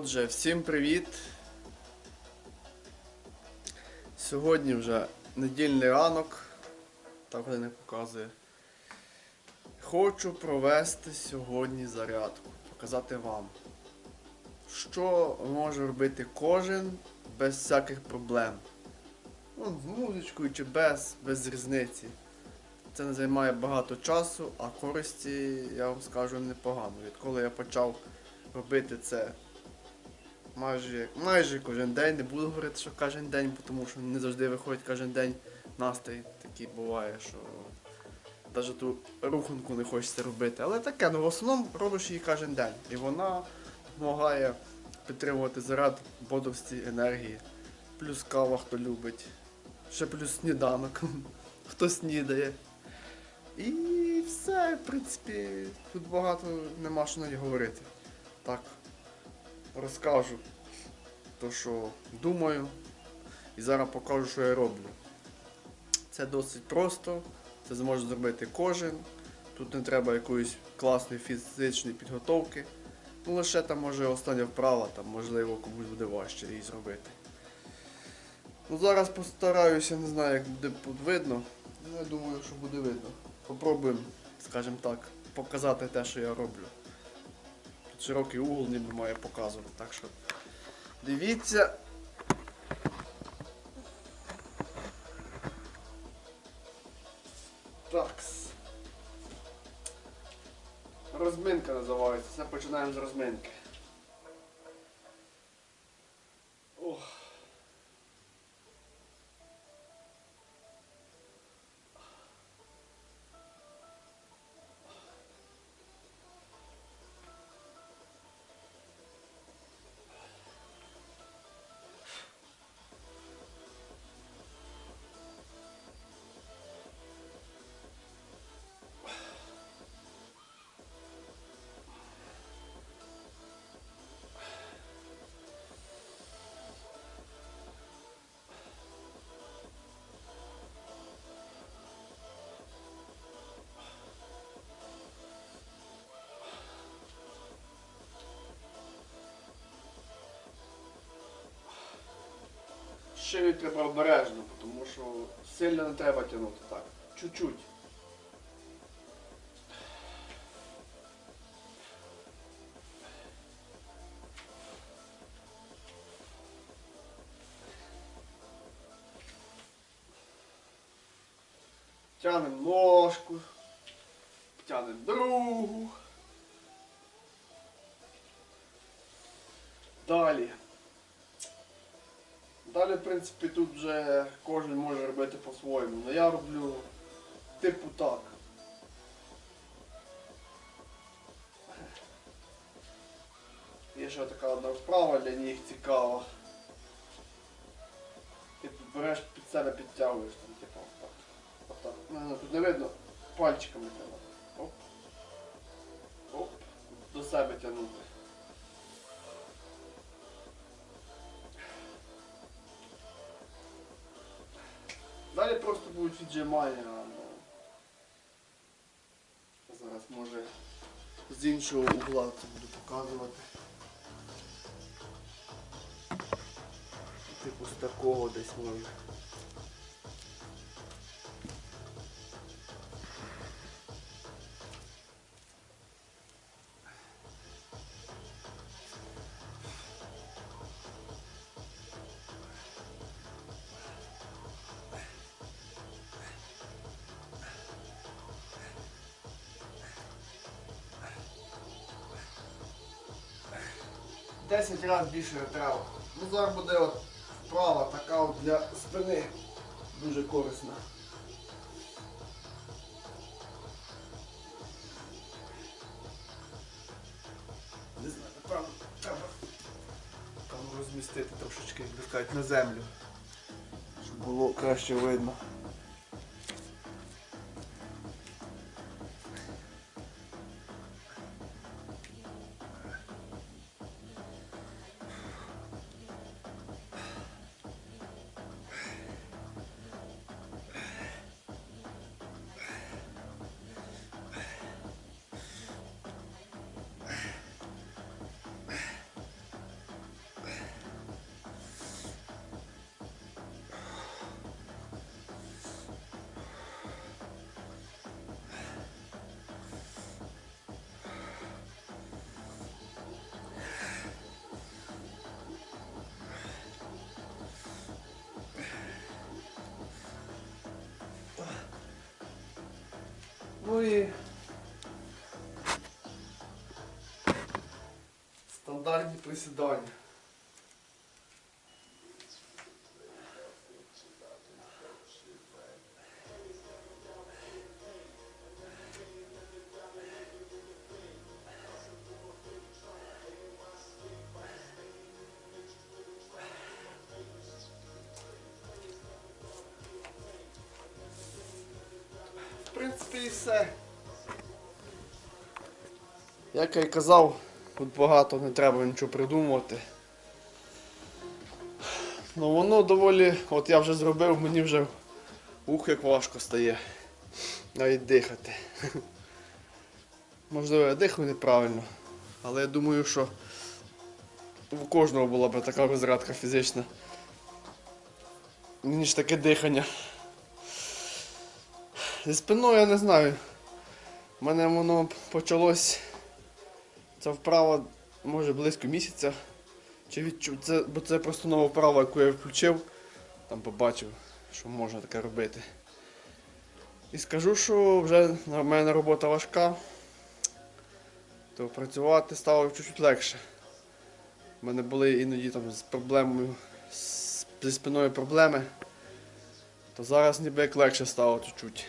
Отже, всім привіт. Сьогодні вже недільний ранок, так годинник показує. Хочу провести сьогодні зарядку, показати вам, що може робити кожен без всяких проблем. Ну, з музичкою чи без, без різниці. Це не займає багато часу, а користі, я вам скажу, непогано. Відколи я почав робити це майже, майже кожен день, не буду говорити, що кожен день, тому що не завжди виходить кожен день настрій такий буває, що навіть ту руханку не хочеться робити. Але таке, ну в основному робиш її кожен день. І вона допомагає підтримувати заряд бодрості, енергії. Плюс кава, хто любить. Ще плюс сніданок, хто снідає. І все, в принципі, тут багато нема що навіть говорити. Так, розкажу то, що думаю, і зараз покажу, що я роблю. Це досить просто, це зможе зробити кожен. Тут не треба якоїсь класної фізичної підготовки. Ну лише там може остання вправа, там можливо комусь буде важче її зробити. Ну зараз постараюся, не знаю, як буде видно. Ну, я думаю, що буде видно. Попробуємо, скажімо так, показати те, що я роблю. Широкий угол ніби має показувати, так що дивіться. Такс. Розминка називається. Починаємо з розминки. Шию треба обережно, тому що сильно не треба тягнути так. Чуть-чуть. Тянемо ножку, тянемо другу. Далі. Далі, в принципі, тут вже кожен може робити по-своєму. Але я роблю типу так. Є ще така одна вправа для них цікава. Ти береш під себе підтягуєш там, типу, отак. Отак. Ну, тут не видно, пальчиками треба. Оп. Оп. До себе тягнути. Далі просто будуть віджимання. але Зараз може з іншого угла це буду показувати. Типу з такого десь може. Десять разів більше треба. Ну зараз буде от вправа така от для спини дуже корисна. Не знаю, напевно, треба там розмістити трошечки, як на землю. Щоб було краще видно. І стандартні присідання. І все. Як я й казав, тут багато не треба нічого придумувати. Ну воно доволі, от я вже зробив, мені вже ух як важко стає. Навіть дихати. Можливо, я дихаю неправильно, але я думаю, що у кожного була б така розрядка фізична. Мені ж таке дихання. Зі спиною я не знаю. У мене воно почалось. Це вправа, може, близько місяця. Чи відчув. Це, бо це просто нова вправа, яку я включив. Там побачив, що можна таке робити. І скажу, що вже на мене робота важка, то працювати стало чуть-чуть легше. У мене були іноді там з проблемою, з, зі спиною проблеми, то зараз ніби як легше стало чуть-чуть.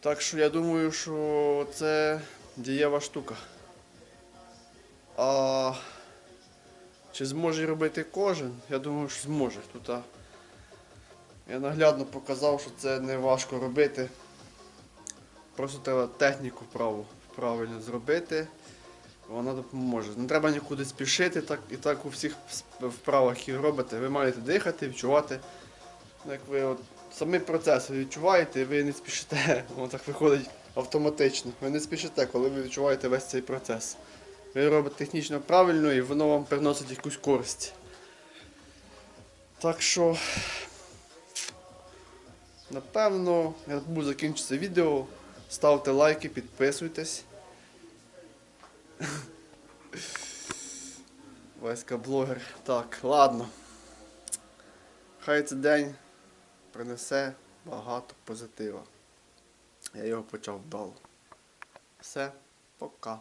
Так що я думаю, що це дієва штука. А чи зможе робити кожен? Я думаю, що зможе. Тут я наглядно показав, що це не важко робити. Просто треба техніку праву, правильно зробити. Вона допоможе. Не треба нікуди спішити, так і так у всіх вправах, які робите, ви маєте дихати, відчувати. Ну, Як ви от, самий процес ви відчуваєте, ви не спішите. Воно так виходить автоматично. Ви не спішите, коли ви відчуваєте весь цей процес. Ви робите технічно правильно і воно вам приносить якусь користь. Так що, напевно, я буду закінчити відео. Ставте лайки, підписуйтесь. Васька блогер. Так, ладно. Хай цей день принесе багато позитива. Я його почав вдало. Все, пока.